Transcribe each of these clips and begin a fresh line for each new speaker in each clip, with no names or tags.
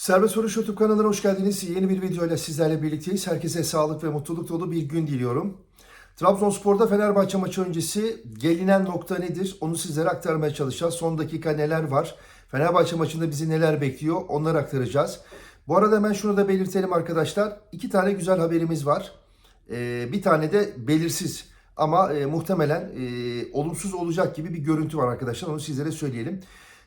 Serbest Vuruş YouTube kanalına hoş geldiniz. Yeni bir videoyla sizlerle birlikteyiz. Herkese sağlık ve mutluluk dolu bir gün diliyorum. Trabzonspor'da Fenerbahçe maçı öncesi gelinen nokta nedir? Onu sizlere aktarmaya çalışacağız. Son dakika neler var? Fenerbahçe maçında bizi neler bekliyor? Onları aktaracağız. Bu arada hemen şunu da belirtelim arkadaşlar. İki tane güzel haberimiz var. Ee, bir tane de belirsiz ama e, muhtemelen e, olumsuz olacak gibi bir görüntü var arkadaşlar. Onu sizlere söyleyelim.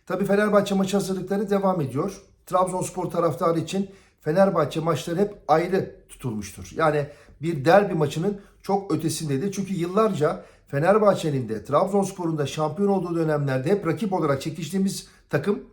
Tabii Fenerbahçe maçı hazırlıkları devam ediyor. Trabzonspor taraftarı için Fenerbahçe maçları hep ayrı tutulmuştur. Yani bir derbi maçının çok ötesindedir. Çünkü yıllarca Fenerbahçe'nin de Trabzonspor'un da şampiyon olduğu dönemlerde hep rakip olarak çekiştiğimiz takım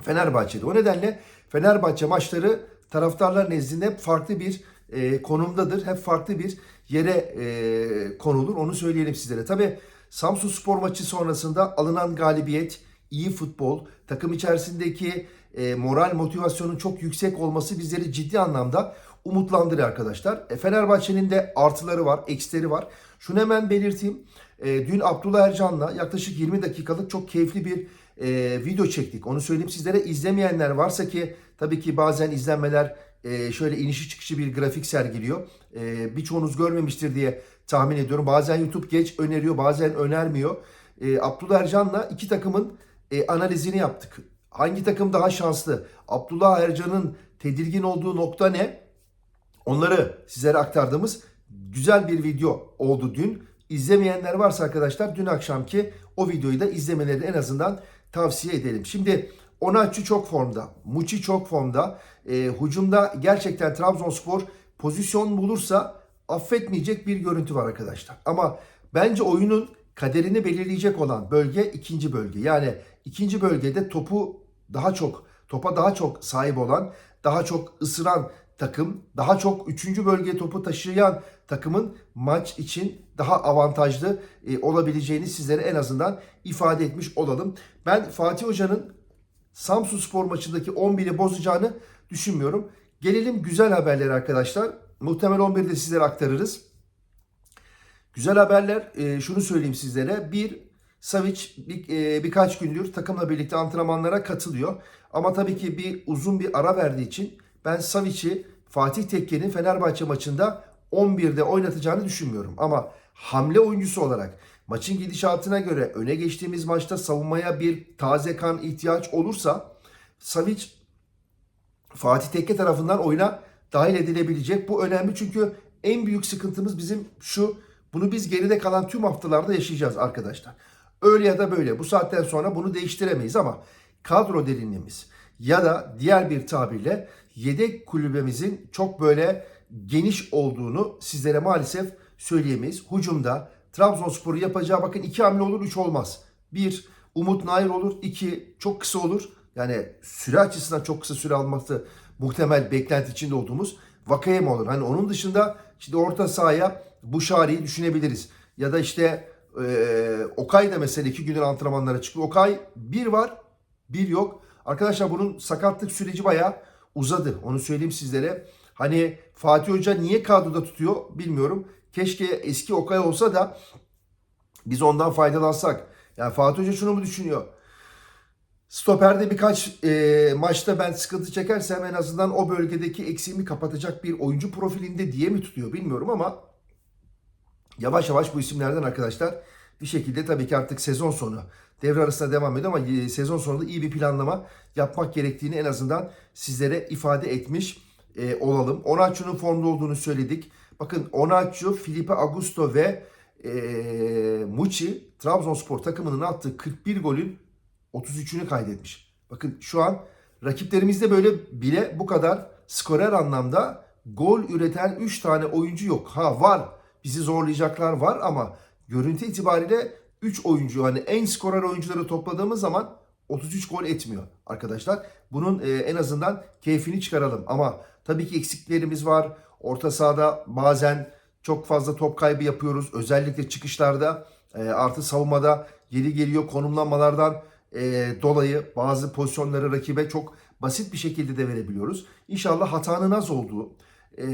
Fenerbahçe'de. O nedenle Fenerbahçe maçları taraftarlar nezdinde hep farklı bir e, konumdadır. Hep farklı bir yere e, konulur. Onu söyleyelim sizlere. Tabi Samsun Spor maçı sonrasında alınan galibiyet, iyi futbol, takım içerisindeki e, moral motivasyonun çok yüksek olması bizleri ciddi anlamda umutlandırıyor arkadaşlar. E, Fenerbahçe'nin de artıları var, eksileri var. Şunu hemen belirteyim. E, dün Abdullah Ercan'la yaklaşık 20 dakikalık çok keyifli bir e, video çektik. Onu söyleyeyim sizlere. İzlemeyenler varsa ki tabii ki bazen izlenmeler e, şöyle inişi çıkışı bir grafik sergiliyor. E, birçoğunuz görmemiştir diye tahmin ediyorum. Bazen YouTube geç öneriyor, bazen önermiyor. E, Abdullah Ercan'la iki takımın e, analizini yaptık. Hangi takım daha şanslı? Abdullah Ercan'ın tedirgin olduğu nokta ne? Onları sizlere aktardığımız güzel bir video oldu dün. İzlemeyenler varsa arkadaşlar dün akşamki o videoyu da izlemelerini en azından tavsiye edelim. Şimdi Onaçu çok formda, Muçi çok formda. E, hücumda gerçekten Trabzonspor pozisyon bulursa affetmeyecek bir görüntü var arkadaşlar. Ama bence oyunun kaderini belirleyecek olan bölge ikinci bölge. Yani ikinci bölgede topu daha çok, topa daha çok sahip olan, daha çok ısıran takım, daha çok üçüncü bölgeye topu taşıyan takımın maç için daha avantajlı e, olabileceğini sizlere en azından ifade etmiş olalım. Ben Fatih Hoca'nın Samsun Spor maçındaki 11'i bozacağını düşünmüyorum. Gelelim güzel haberlere arkadaşlar. Muhtemel 11'de de sizlere aktarırız. Güzel haberler e, şunu söyleyeyim sizlere. Bir, Savic bir, e, birkaç gündür takımla birlikte antrenmanlara katılıyor. Ama tabii ki bir uzun bir ara verdiği için ben Savic'i Fatih Tekke'nin Fenerbahçe maçında 11'de oynatacağını düşünmüyorum. Ama hamle oyuncusu olarak maçın gidişatına göre öne geçtiğimiz maçta savunmaya bir taze kan ihtiyaç olursa Savic Fatih Tekke tarafından oyuna dahil edilebilecek. Bu önemli çünkü en büyük sıkıntımız bizim şu. Bunu biz geride kalan tüm haftalarda yaşayacağız arkadaşlar. Öyle ya da böyle bu saatten sonra bunu değiştiremeyiz ama kadro derinliğimiz ya da diğer bir tabirle yedek kulübemizin çok böyle geniş olduğunu sizlere maalesef söyleyemeyiz. Hucumda Trabzonspor'u yapacağı bakın iki hamle olur üç olmaz. Bir Umut Nair olur. iki çok kısa olur. Yani süre açısından çok kısa süre alması muhtemel beklenti içinde olduğumuz Vakayem olur. Hani onun dışında işte orta sahaya Buşari'yi düşünebiliriz. Ya da işte e, Okay da mesela iki gündür antrenmanlara çıktı. Okay bir var bir yok. Arkadaşlar bunun sakatlık süreci bayağı uzadı. Onu söyleyeyim sizlere. Hani Fatih Hoca niye kadroda tutuyor bilmiyorum. Keşke eski Okay olsa da biz ondan faydalansak. Yani Fatih Hoca şunu mu düşünüyor? Stoperde birkaç e, maçta ben sıkıntı çekersem en azından o bölgedeki eksiğimi kapatacak bir oyuncu profilinde diye mi tutuyor bilmiyorum ama yavaş yavaş bu isimlerden arkadaşlar bir şekilde tabii ki artık sezon sonu devre arasında devam ediyor ama e, sezon sonunda iyi bir planlama yapmak gerektiğini en azından sizlere ifade etmiş e, olalım. Onaçu'nun formda olduğunu söyledik. Bakın Onaçu, Felipe Augusto ve e, Muçi Trabzonspor takımının attığı 41 golün 33'ünü kaydetmiş. Bakın şu an rakiplerimizde böyle bile bu kadar skorer anlamda gol üreten 3 tane oyuncu yok. Ha var bizi zorlayacaklar var ama görüntü itibariyle 3 oyuncu hani en skorer oyuncuları topladığımız zaman 33 gol etmiyor arkadaşlar. Bunun e, en azından keyfini çıkaralım. Ama tabii ki eksiklerimiz var. Orta sahada bazen çok fazla top kaybı yapıyoruz. Özellikle çıkışlarda e, artı savunmada yeri geliyor konumlanmalardan e, dolayı bazı pozisyonları rakibe çok basit bir şekilde de verebiliyoruz. İnşallah hatanın az olduğu, e,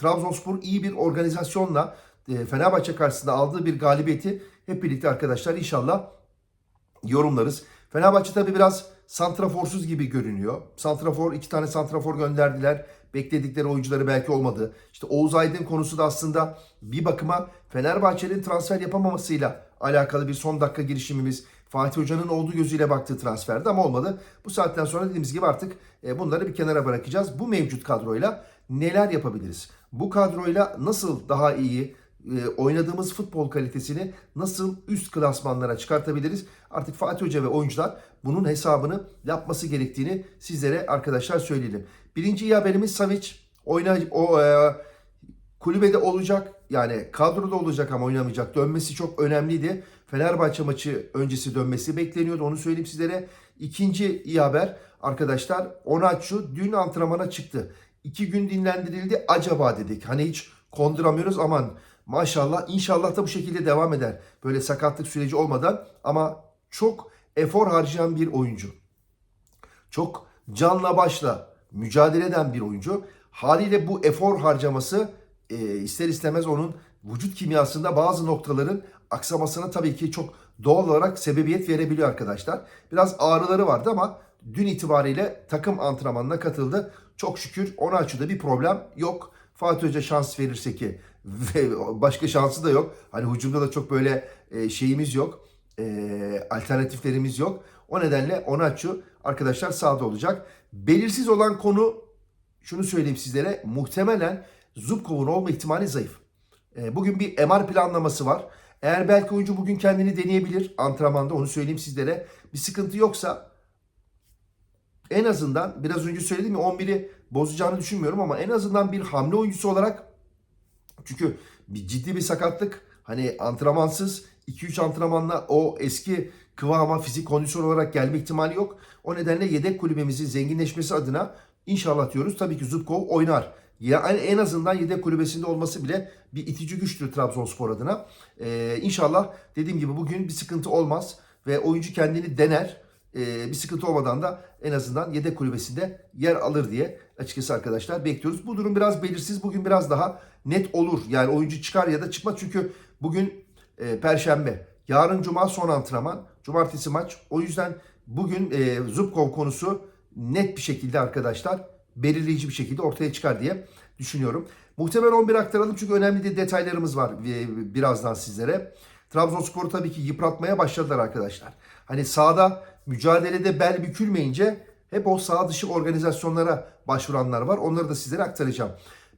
Trabzonspor iyi bir organizasyonla e, Fenerbahçe karşısında aldığı bir galibiyeti hep birlikte arkadaşlar inşallah yorumlarız. Fenerbahçe tabi biraz santraforsuz gibi görünüyor. Santrafor iki tane santrafor gönderdiler. Bekledikleri oyuncuları belki olmadı. İşte Oğuz Aydın konusu da aslında bir bakıma Fenerbahçe'nin transfer yapamamasıyla alakalı bir son dakika girişimimiz. Fatih Hoca'nın olduğu gözüyle baktığı transferdi ama olmadı. Bu saatten sonra dediğimiz gibi artık e, bunları bir kenara bırakacağız. Bu mevcut kadroyla neler yapabiliriz? Bu kadroyla nasıl daha iyi e, oynadığımız futbol kalitesini nasıl üst klasmanlara çıkartabiliriz? Artık Fatih Hoca ve oyuncular bunun hesabını yapması gerektiğini sizlere arkadaşlar söyleyelim. Birinci iyi haberimiz Savic oyna o e, kulübede olacak yani kadroda olacak ama oynamayacak. Dönmesi çok önemliydi. Fenerbahçe maçı öncesi dönmesi bekleniyordu. Onu söyleyeyim sizlere. İkinci iyi haber arkadaşlar. Onaçu dün antrenmana çıktı. İki gün dinlendirildi. Acaba dedik. Hani hiç konduramıyoruz aman maşallah inşallah da bu şekilde devam eder. Böyle sakatlık süreci olmadan ama çok efor harcayan bir oyuncu. Çok canla başla mücadele eden bir oyuncu. Haliyle bu efor harcaması e, ister istemez onun vücut kimyasında bazı noktaların aksamasına tabii ki çok doğal olarak sebebiyet verebiliyor arkadaşlar. Biraz ağrıları vardı ama dün itibariyle takım antrenmanına katıldı. Çok şükür ona açıda bir problem yok. Fatih Hoca şans verirse ki başka şansı da yok. Hani hücumda da çok böyle e, şeyimiz yok. E, alternatiflerimiz yok. O nedenle Onaçu arkadaşlar sahada olacak. Belirsiz olan konu şunu söyleyeyim sizlere. Muhtemelen Zubkov'un olma ihtimali zayıf. E, bugün bir MR planlaması var. Eğer belki oyuncu bugün kendini deneyebilir antrenmanda onu söyleyeyim sizlere. Bir sıkıntı yoksa en azından biraz önce söyledim ya 11'i bozacağını düşünmüyorum ama en azından bir hamle oyuncusu olarak çünkü bir ciddi bir sakatlık hani antrenmansız 2-3 antrenmanla o eski kıvama fizik kondisyon olarak gelme ihtimali yok. O nedenle yedek kulübemizin zenginleşmesi adına inşallah diyoruz tabii ki Zubkov oynar. Yani en azından yedek kulübesinde olması bile bir itici güçtür Trabzonspor adına. Ee, inşallah dediğim gibi bugün bir sıkıntı olmaz ve oyuncu kendini dener. Ee, bir sıkıntı olmadan da en azından yedek kulübesinde yer alır diye açıkçası arkadaşlar bekliyoruz. Bu durum biraz belirsiz. Bugün biraz daha net olur. Yani oyuncu çıkar ya da çıkmaz. Çünkü bugün e, Perşembe. Yarın Cuma son antrenman. Cumartesi maç. O yüzden bugün e, Zubkov konusu net bir şekilde arkadaşlar belirleyici bir şekilde ortaya çıkar diye düşünüyorum. Muhtemel 11 aktaralım çünkü önemli de detaylarımız var e, birazdan sizlere. Trabzonspor'u tabii ki yıpratmaya başladılar arkadaşlar. Hani sahada mücadelede bel bükülmeyince hep o sağ dışı organizasyonlara başvuranlar var. Onları da sizlere aktaracağım.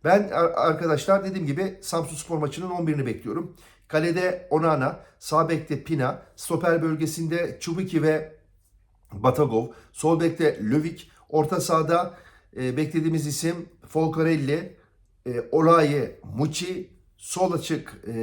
Ben arkadaşlar dediğim gibi Samsun Spor maçının 11'ini bekliyorum. Kalede Onana, sağ bekte Pina, stoper bölgesinde Çubiki ve Batagov, sol bekte Lövik, orta sahada e, beklediğimiz isim Folcarelli, e, Olaye Muçi, sol açık e,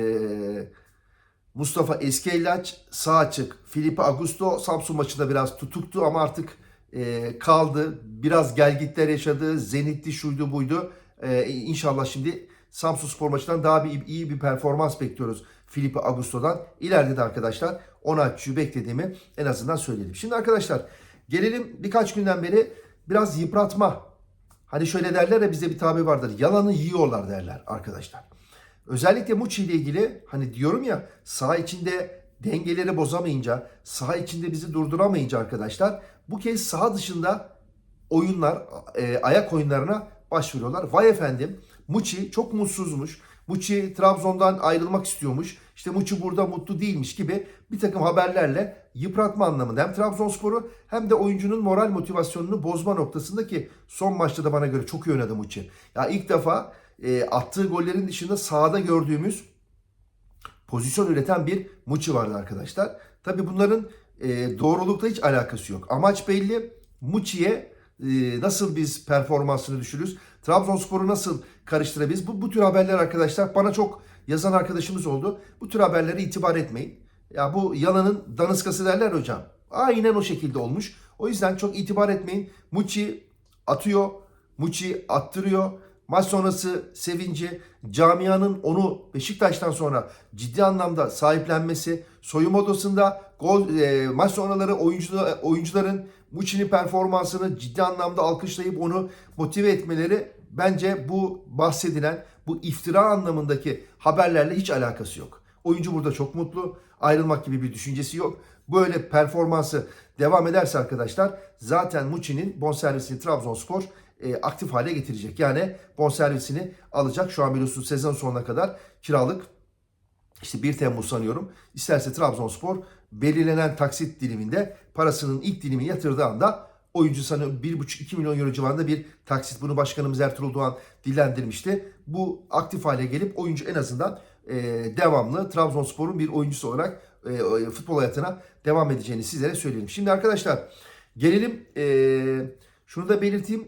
Mustafa Eskellaç, sağ açık Filipe Augusto. Samsun maçında biraz tutuktu ama artık e, kaldı. Biraz gelgitler yaşadı. Zenitli şuydu buydu. E, inşallah şimdi Samsun Spor maçından daha bir iyi bir performans bekliyoruz Filipe Augusto'dan. İleride de arkadaşlar Onatçı'yı beklediğimi en azından söyledim. Şimdi arkadaşlar gelelim birkaç günden beri biraz yıpratma. Hani şöyle derler ya bizde bir tabi vardır. Yalanı yiyorlar derler arkadaşlar. Özellikle Muçi ile ilgili hani diyorum ya saha içinde dengeleri bozamayınca, saha içinde bizi durduramayınca arkadaşlar bu kez saha dışında oyunlar, e, ayak oyunlarına başvuruyorlar. Vay efendim Muçi çok mutsuzmuş. Muçi Trabzon'dan ayrılmak istiyormuş. İşte Muçi burada mutlu değilmiş gibi bir takım haberlerle yıpratma anlamında hem Trabzonspor'u hem de oyuncunun moral motivasyonunu bozma noktasında ki son maçta da bana göre çok iyi oynadı Muçi. Ya ilk defa e, attığı gollerin dışında sahada gördüğümüz pozisyon üreten bir Muçi vardı arkadaşlar. Tabi bunların e, doğrulukla hiç alakası yok. Amaç belli. Muçi'ye e, nasıl biz performansını düşürürüz? Trabzonspor'u nasıl karıştırabiliriz? Bu, bu tür haberler arkadaşlar bana çok yazan arkadaşımız oldu. Bu tür haberlere itibar etmeyin. Ya bu yalanın danıskası derler hocam. Aynen o şekilde olmuş. O yüzden çok itibar etmeyin. Muçi atıyor. Muçi attırıyor. Maç sonrası sevinci, camianın onu Beşiktaş'tan sonra ciddi anlamda sahiplenmesi, soyunma odasında gol e, maç sonraları oyuncular, oyuncuların Muçi'nin performansını ciddi anlamda alkışlayıp onu motive etmeleri bence bu bahsedilen bu iftira anlamındaki haberlerle hiç alakası yok. Oyuncu burada çok mutlu. Ayrılmak gibi bir düşüncesi yok. böyle performansı devam ederse arkadaşlar zaten Muçi'nin bonservisini Trabzonspor e, aktif hale getirecek. Yani bonservisini alacak. Şu an biliyorsunuz sezon sonuna kadar kiralık işte 1 Temmuz sanıyorum. İsterse Trabzonspor belirlenen taksit diliminde parasının ilk dilimini yatırdığı anda oyuncu sanıyorum 1,5-2 milyon euro civarında bir taksit. Bunu başkanımız Ertuğrul Doğan dillendirmişti. Bu aktif hale gelip oyuncu en azından e, devamlı Trabzonspor'un bir oyuncusu olarak e, futbol hayatına devam edeceğini sizlere söyleyelim. Şimdi arkadaşlar gelelim e, şunu da belirteyim.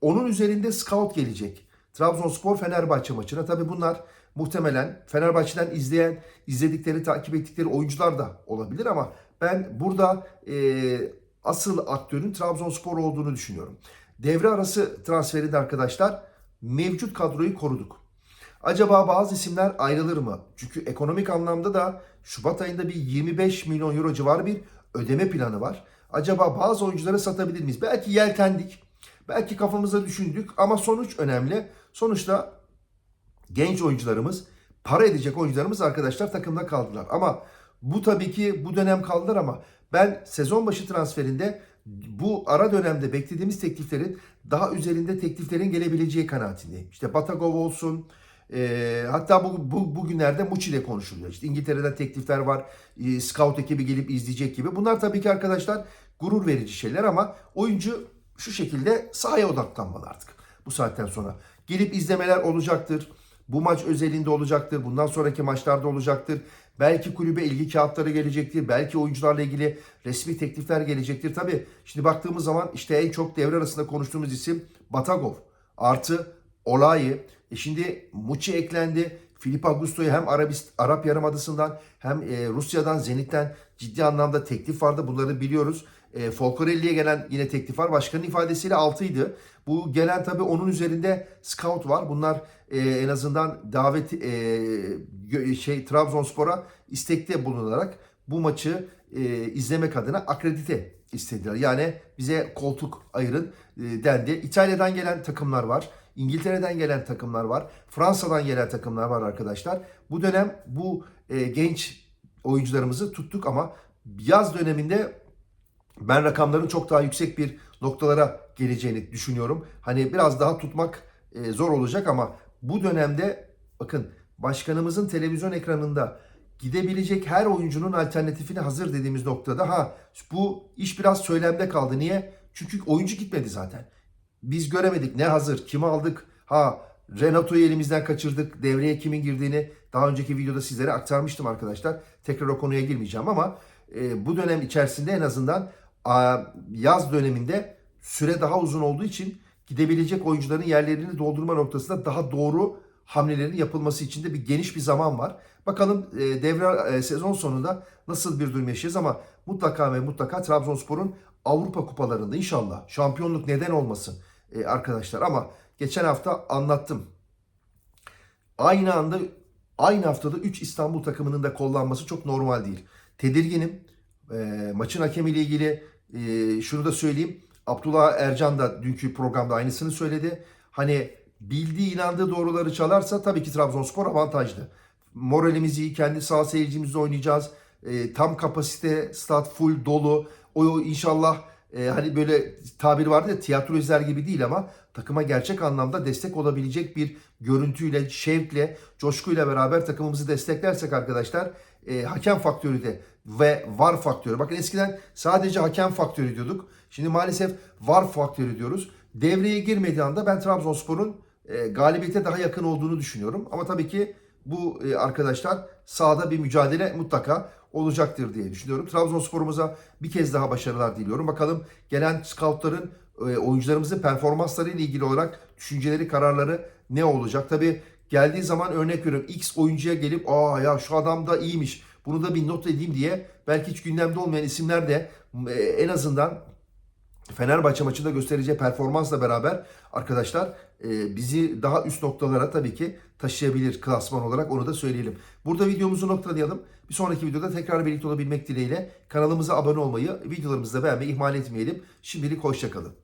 Onun üzerinde scout gelecek. Trabzonspor Fenerbahçe maçına. Tabi bunlar muhtemelen Fenerbahçe'den izleyen, izledikleri, takip ettikleri oyuncular da olabilir ama ben burada e, asıl aktörün Trabzonspor olduğunu düşünüyorum. Devre arası transferinde arkadaşlar mevcut kadroyu koruduk. Acaba bazı isimler ayrılır mı? Çünkü ekonomik anlamda da Şubat ayında bir 25 milyon euro civarı bir ödeme planı var. Acaba bazı oyuncuları satabilir miyiz? Belki yeltendik. Belki kafamıza düşündük ama sonuç önemli. Sonuçta genç oyuncularımız, para edecek oyuncularımız arkadaşlar takımda kaldılar. Ama bu tabii ki bu dönem kaldılar ama ben sezon başı transferinde bu ara dönemde beklediğimiz tekliflerin daha üzerinde tekliflerin gelebileceği kanaatindeyim. İşte Batagov olsun, e, hatta bu, bu bugünlerde Muçi ile konuşuluyor. İşte İngiltere'den teklifler var, e, scout ekibi gelip izleyecek gibi. Bunlar tabii ki arkadaşlar gurur verici şeyler ama oyuncu şu şekilde sahaya odaklanmalı artık bu saatten sonra. Gelip izlemeler olacaktır. Bu maç özelinde olacaktır. Bundan sonraki maçlarda olacaktır. Belki kulübe ilgi kağıtları gelecektir. Belki oyuncularla ilgili resmi teklifler gelecektir. Tabii şimdi baktığımız zaman işte en çok devre arasında konuştuğumuz isim Batagov. Artı Olayı. E şimdi Muçi eklendi. Filip Augusto'yu hem Arabist, Arap Yarımadası'ndan hem e, Rusya'dan, Zenit'ten ciddi anlamda teklif vardı. Bunları biliyoruz. E, Folcorelli'ye gelen yine teklif var. Başkanın ifadesiyle 6'ydı. Bu gelen tabii onun üzerinde scout var. Bunlar e, en azından davet e, şey Trabzonspor'a istekte bulunarak bu maçı e, izlemek adına akredite istediler. Yani bize koltuk ayırın e, dendi. İtalya'dan gelen takımlar var. İngiltere'den gelen takımlar var. Fransa'dan gelen takımlar var arkadaşlar. Bu dönem bu e, genç oyuncularımızı tuttuk ama yaz döneminde ben rakamların çok daha yüksek bir noktalara geleceğini düşünüyorum. Hani biraz daha tutmak e, zor olacak ama bu dönemde bakın başkanımızın televizyon ekranında gidebilecek her oyuncunun alternatifini hazır dediğimiz noktada ha bu iş biraz söylemde kaldı. Niye? Çünkü oyuncu gitmedi zaten. Biz göremedik ne hazır, kimi aldık. Ha Renato'yu elimizden kaçırdık. Devreye kimin girdiğini daha önceki videoda sizlere aktarmıştım arkadaşlar. Tekrar o konuya girmeyeceğim ama e, bu dönem içerisinde en azından yaz döneminde süre daha uzun olduğu için gidebilecek oyuncuların yerlerini doldurma noktasında daha doğru hamlelerin yapılması için de bir geniş bir zaman var. Bakalım e, devre e, sezon sonunda nasıl bir durum yaşayacağız ama mutlaka ve mutlaka Trabzonspor'un Avrupa kupalarında inşallah şampiyonluk neden olmasın e, arkadaşlar ama geçen hafta anlattım. Aynı anda aynı haftada 3 İstanbul takımının da kollanması çok normal değil. Tedirginim. E, maçın hakemiyle ilgili e, şunu da söyleyeyim. Abdullah Ercan da dünkü programda aynısını söyledi. Hani bildiği inandığı doğruları çalarsa tabii ki Trabzonspor avantajlı. Moralimiz iyi, kendi sağ seyircimizle oynayacağız. E, tam kapasite, stat full dolu. O inşallah e, hani böyle tabir vardı ya tiyatro izler gibi değil ama takıma gerçek anlamda destek olabilecek bir görüntüyle, şevkle, coşkuyla beraber takımımızı desteklersek arkadaşlar e, hakem faktörü de ve var faktörü. Bakın eskiden sadece hakem faktörü diyorduk. Şimdi maalesef var faktörü diyoruz. Devreye girmediği anda ben Trabzonspor'un e, galibiyete daha yakın olduğunu düşünüyorum. Ama tabii ki bu e, arkadaşlar sahada bir mücadele mutlaka olacaktır diye düşünüyorum. Trabzonspor'umuza bir kez daha başarılar diliyorum. Bakalım gelen scoutların e, oyuncularımızın performansları ile ilgili olarak düşünceleri, kararları ne olacak? Tabii geldiği zaman örnek veriyorum X oyuncuya gelip aa ya şu adam da iyiymiş bunu da bir not edeyim diye belki hiç gündemde olmayan isimler de e, en azından Fenerbahçe maçında göstereceği performansla beraber arkadaşlar e, bizi daha üst noktalara tabii ki taşıyabilir klasman olarak onu da söyleyelim. Burada videomuzu noktalayalım. Bir sonraki videoda tekrar birlikte olabilmek dileğiyle kanalımıza abone olmayı, videolarımızı da beğenmeyi ihmal etmeyelim. Şimdilik hoşçakalın.